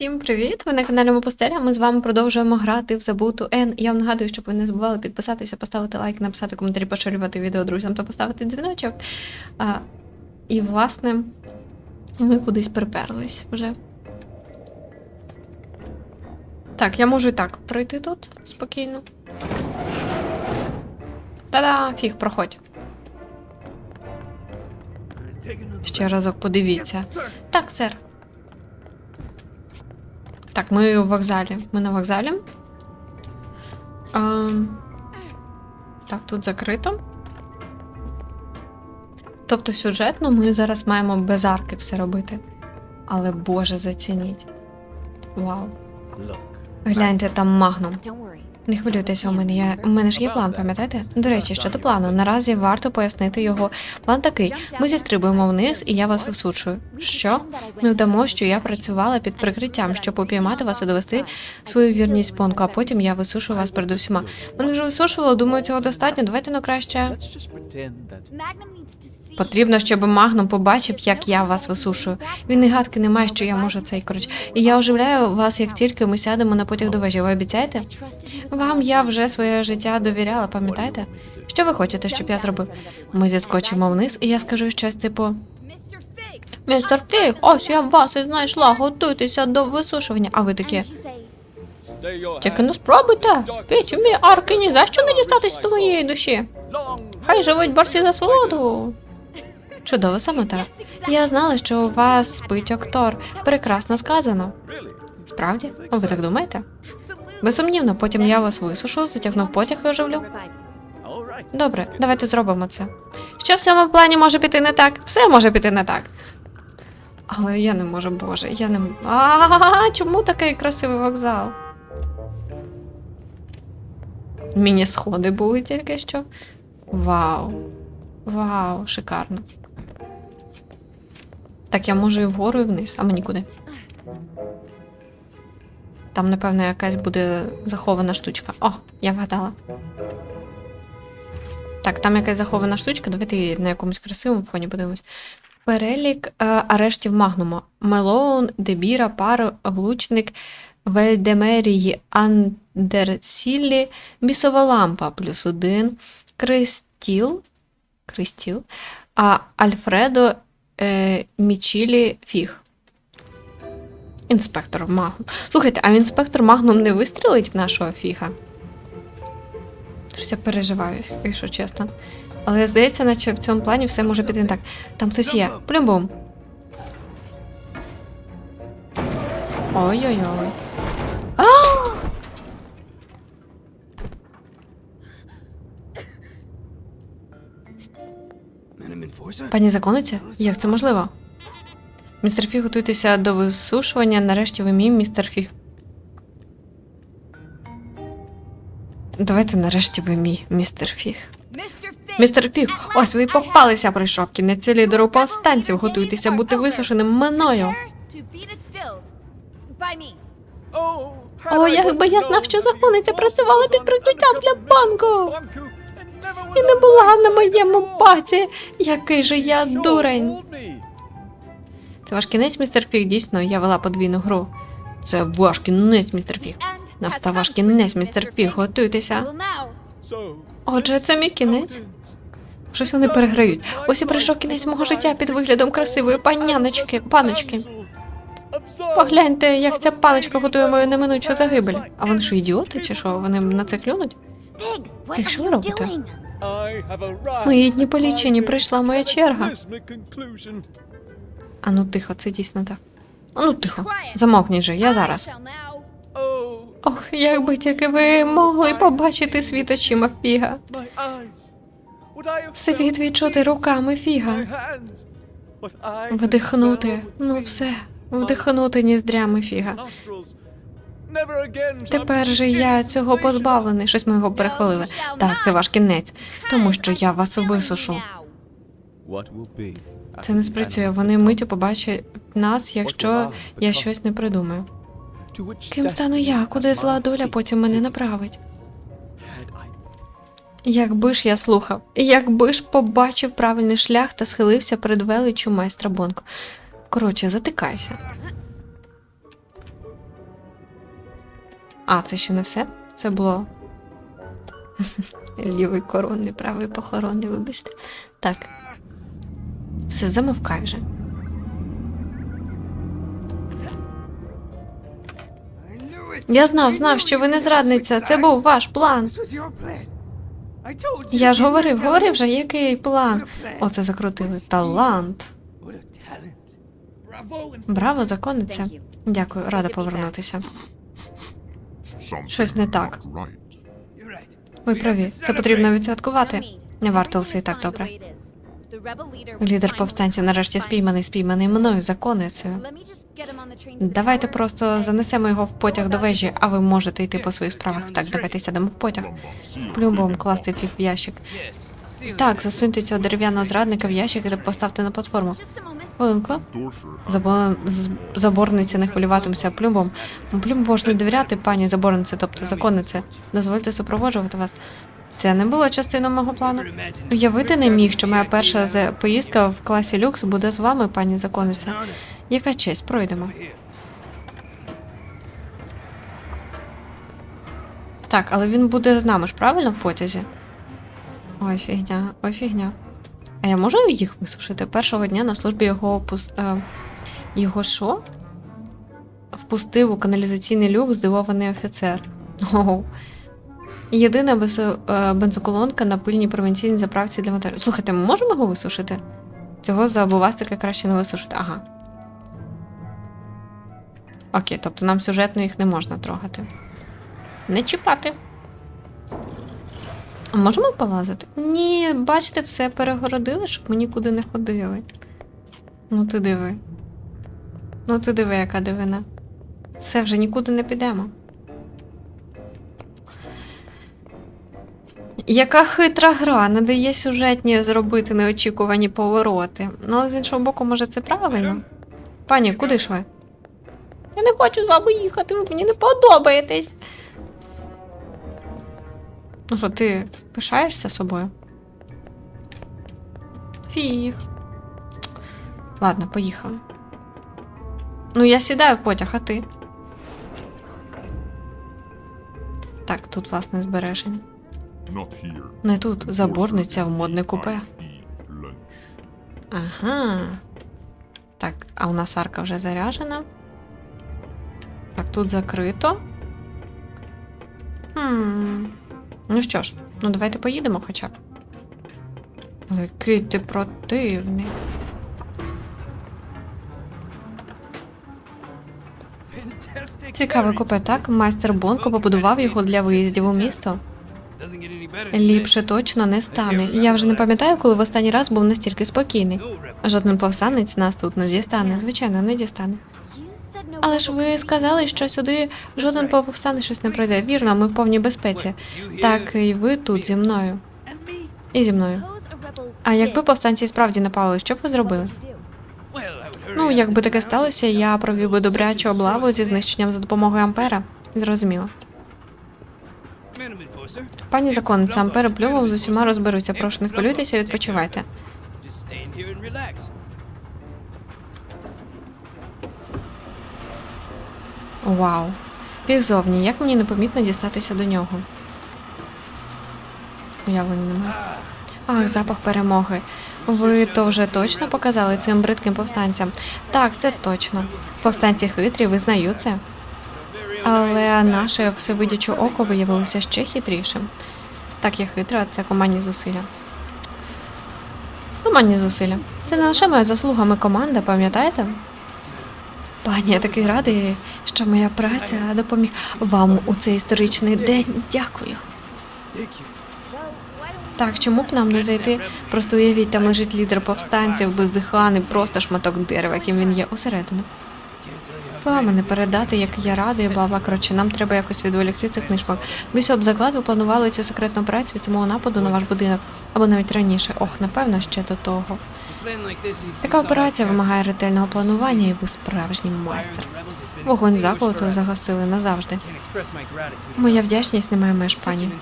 Всім привіт! Ви на каналі Мопустеля. Ми з вами продовжуємо грати в забуту Н. Я вам нагадую, щоб ви не забували підписатися, поставити лайк, написати коментарі, поширювати відео друзям та поставити дзвіночок. А, і, власне, ми кудись приперлись вже. Так, я можу і так пройти тут спокійно. Та-да, фіг, проходь. Ще разок подивіться. Так, сер. Так, ми в вокзалі. Ми на вокзалі. А, так, тут закрито. Тобто сюжетно ми зараз маємо без арки все робити. Але Боже, зацініть. Вау. Гляньте, там магном. Не хвилюйтеся, у мене є. У мене ж є план, пам'ятаєте? До речі, щодо плану, наразі варто пояснити його. План такий: ми зістрибуємо вниз, і я вас висушую. Що? Ми вдамо, що я працювала під прикриттям, щоб упіймати вас і довести свою вірність понку, а потім я висушую вас перед усіма. Мене вже висушувало, думаю, цього достатньо. Давайте ну краще. Потрібно, щоб Магнум побачив, як я вас висушую. Він і гадки не має, що я можу цей коротше. І я оживляю вас, як тільки ми сядемо на потяг до вежі. Ви обіцяєте? Вам я вже своє життя довіряла, пам'ятаєте? Що ви хочете, щоб я зробив? Ми зіскочимо вниз, і я скажу щось типу. Містер Фіг, ось я вас і знайшла, готуйтеся до висушування. А ви такі. Тільки не спробуйте. Піть, мій арки ні за що не дістатися до моєї душі. Хай живуть борці за свободу. Чудово, Самотара. Я знала, що у вас спить актор. Прекрасно сказано. Справді? Ви так думаєте? Безсумнівно, потім я вас висушу, затягну в потяг і оживлю. Добре, давайте зробимо це. Що в цьому плані може піти не так? Все може піти не так. Але я не можу, боже, я не А чому такий красивий вокзал? Міні-сходи були тільки що. Вау. Вау, шикарно. Так, я можу і вгору, і вниз, а мені куди? Там, напевно, якась буде захована штучка. О, я вгадала. Так, там якась захована штучка, давайте її на якомусь красивому фоні подивимось. Перелік е, арештів Магнума. Мелоун, Дебіра, Пар, Влучник, Вельдемерії, Андерсіллі, Бісова лампа плюс один, Кристіл, Кристіл, а Альфредо е, Мічілі Фіг. Інспектор Магнум. Слухайте, а інспектор Магнум не вистрілить в нашого фіга? Щось я переживаю, якщо чесно. Але здається, наче в цьому плані все може піти не так. Там хтось є. Плюмбум. Ой-ой-ой. Пані законниця? Як це можливо? Містер Фіг, готуйтеся до висушування. Нарешті ви мій містер Фіг. Давайте нарешті ви мій містер Фіг. Містер Фіг, ось ви попалися, прийшов кінець лідеру повстанців. Готуйтеся бути висушеним мною. О, якби я знав, що законниця працювала під прикриттям для банку. І не була на моєму баці. Який же я дурень. Це ваш кінець, містер Фіг. Дійсно, я вела подвійну гру. Це ваш кінець, містер Фіг. And Настав ваш кінець, містер. Фіг. Готуйтеся. Отже, це мій кінець. Щось вони переграють. Ось і прийшов кінець мого життя під виглядом красивої паняночки, паночки. Погляньте, як ця паночка готує мою неминучу загибель. А вони що, ідіоти, чи що? Вони на це клюнуть? Fig, що ви робите? Мої дні полічені, прийшла моя черга. Conclusion. А ну тихо, це дійсно так. А ну тихо. Замовкніть же, я зараз. Ох, якби тільки ви могли побачити світ очима фіга. Світ відчути руками фіга. Вдихнути. Ну все, вдихнути ніздрями фіга. Тепер же я цього позбавлений. Щось ми його перехвалили. Так, це ваш кінець. Тому що я вас висушу. Це не спрацює. Вони миттю побачать нас, якщо я щось не придумаю. Ким стану я, куди зла доля потім мене направить? Якби ж я слухав, якби ж побачив правильний шлях та схилився перед величчю майстра Бонко. Коротше, затикайся. А, це ще не все? Це було. Лівий коронний, правий похоронний, вибачте. Так. Все, замовкай вже. Я знав, знав, що ви не зрадниця. Це був ваш план. Я ж говорив, говорив же, який план. Оце закрутили. Талант. Браво, законниця. Дякую, рада повернутися. Щось не так. Ви праві, це потрібно відсвяткувати. Не варто все і так добре. Лідер повстанців нарешті спійманий, спійманий мною, законницею. Давайте просто занесемо його в потяг до вежі, а ви можете йти по своїх справах. Так, давайте сядемо в потяг. Плюмбом класти фіг в ящик. Так, засуньте цього дерев'яного зрадника в ящик і поставте на платформу. Хвилинку. Забо... Заборниця не хвилюватимеся плюмбом. Плюмб можна довіряти, пані заборнице, тобто законнице. Дозвольте супроводжувати вас. Це не було частиною мого плану. Уявити не міг, що моя перша поїздка в класі люкс буде з вами, пані законниця. Яка честь, пройдемо. Так, але він буде з нами ж, правильно, в потязі? Ой, фігня, ой, фігня. А я можу їх висушити? Першого дня на службі його пус... е... його що? Впустив у каналізаційний люк здивований офіцер. Ого. Єдина е, бензоколонка на пильній провінційній заправці для моторів. Слухайте, ми можемо його висушити? Цього за краще не висушити. Ага. Окей, тобто нам сюжетно їх не можна трогати. Не чіпати. А можемо полазити? Ні, бачите, все перегородили, щоб ми нікуди не ходили. Ну ти диви. Ну ти диви, яка дивина. Все, вже нікуди не підемо. Яка хитра гра, не дає сюжетні зробити неочікувані повороти. Ну, але з іншого боку, може, це правильно? Пані, куди ж ви? Я не хочу з вами їхати, ви мені не подобаєтесь. Ну що, ти пишаєшся собою? Фіг. Ладно, поїхали. Ну, я сідаю в потяг, а ти? Так, тут власне збереження. Не тут, заборниця в модне купе. Ага. Так, а у нас арка вже заряджена. Так, тут закрито. Хм. Ну що ж, ну давайте поїдемо хоча б. Який ти противний. Цікаве купе, так? Майстер Бонко побудував його для виїздів у місто. Ліпше точно не стане. Я вже не пам'ятаю, коли в останній раз був настільки спокійний. Жоден повстанець нас тут не дістане. Звичайно, не дістане. Але ж ви сказали, що сюди жоден повстанець щось не пройде. Вірно, ми в повній безпеці. Так і ви тут зі мною. І зі мною. А якби повстанці справді напали, що б ви зробили? Ну, якби таке сталося, я провів би добрячу облаву зі знищенням за допомогою Ампера. Зрозуміло. Пані законниця, Ампер плювом з усіма розберуться. Прошу, не хвилюйтеся, відпочивайте. Вау. Півзовні, як мені непомітно дістатися до нього? Уявлення немає. Ах, запах перемоги. Ви то вже точно показали цим бридким повстанцям? Так, це точно. Повстанці хитрі, визнаю це. Але наше всевидяче око виявилося ще хитрішим. Так, я хитра, це командні зусилля. Командні зусилля. Це не лише моя заслуга, ми команда, пам'ятаєте? Пані, я такий радий, що моя праця допоміг вам у цей історичний день. Дякую. Так, чому б нам не зайти? Просто уявіть, там лежить лідер повстанців, бездиханий, просто шматок дерева, яким він є усередину. Словами не передати, як я радий, бла бла. Коротше, нам треба якось відволікти цих нишмак. Ви щоб закладу планували цю секретну операцію від самого нападу на ваш будинок, або навіть раніше. Ох, напевно, ще до того. Така операція вимагає ретельного планування, і ви справжній майстер. Вогонь заколоту загасили назавжди. Моя вдячність не має меж, пані.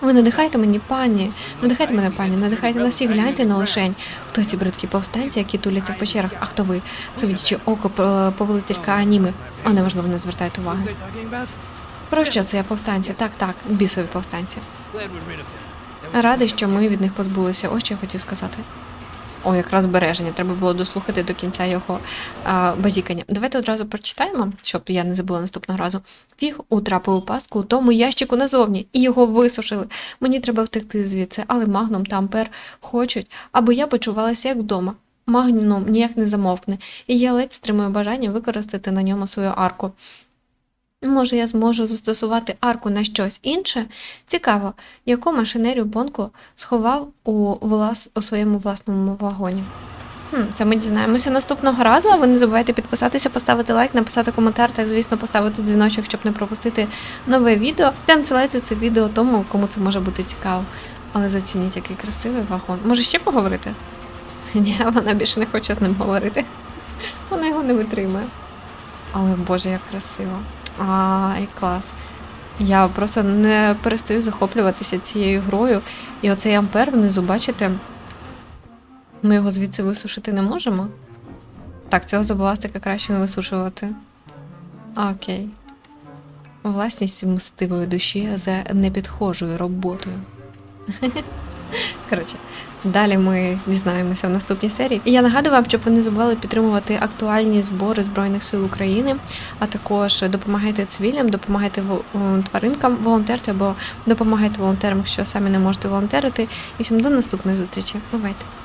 Ви надихайте мені, пані. Надихайте мене, пані, надихайте нас всіх, гляньте на лишень. Хто ці бридкі повстанці, які туляться в печерах, а хто ви? Це око про- повелителька аніми. О, неважливо, не звертайте уваги. Про що це я повстанці? Так, так, бісові повстанці. Радий, що ми від них позбулися. Ось що я хотів сказати. О, якраз збереження. Треба було дослухати до кінця його а, базікання. Давайте одразу прочитаємо, щоб я не забула наступного разу. Фіг утрапив у пастку у тому ящику назовні, і його висушили. Мені треба втекти звідси, але Магнум та Ампер хочуть, аби я почувалася як вдома. Магнум ніяк не замовкне, і я ледь стримую бажання використати на ньому свою арку. Може, я зможу застосувати арку на щось інше? Цікаво, яку машинерію Бонко сховав у, влас... у своєму власному вагоні. Хм, це ми дізнаємося наступного разу, а ви не забувайте підписатися, поставити лайк, написати коментар та, звісно, поставити дзвіночок, щоб не пропустити нове відео. Та надсилайте це відео тому, кому це може бути цікаво. Але зацініть, який красивий вагон. Може ще поговорити? Ні, вона більше не хоче з ним говорити. Вона його не витримує. Але Боже, як красиво. Ай, клас. Я просто не перестаю захоплюватися цією грою. І оцей ампер внизу, бачите, ми його звідси висушити не можемо. Так, цього забувастика краще не висушувати. Окей. Власність мстивої душі за непідхожою роботою. Коротше, далі ми дізнаємося в наступній серії. І я нагадую вам, щоб ви не забували підтримувати актуальні збори Збройних сил України, а також допомагайте цивільним, допомагайте тваринкам, волонтерте або допомагайте волонтерам, якщо самі не можете волонтерити. І всім до наступної зустрічі. Бувайте!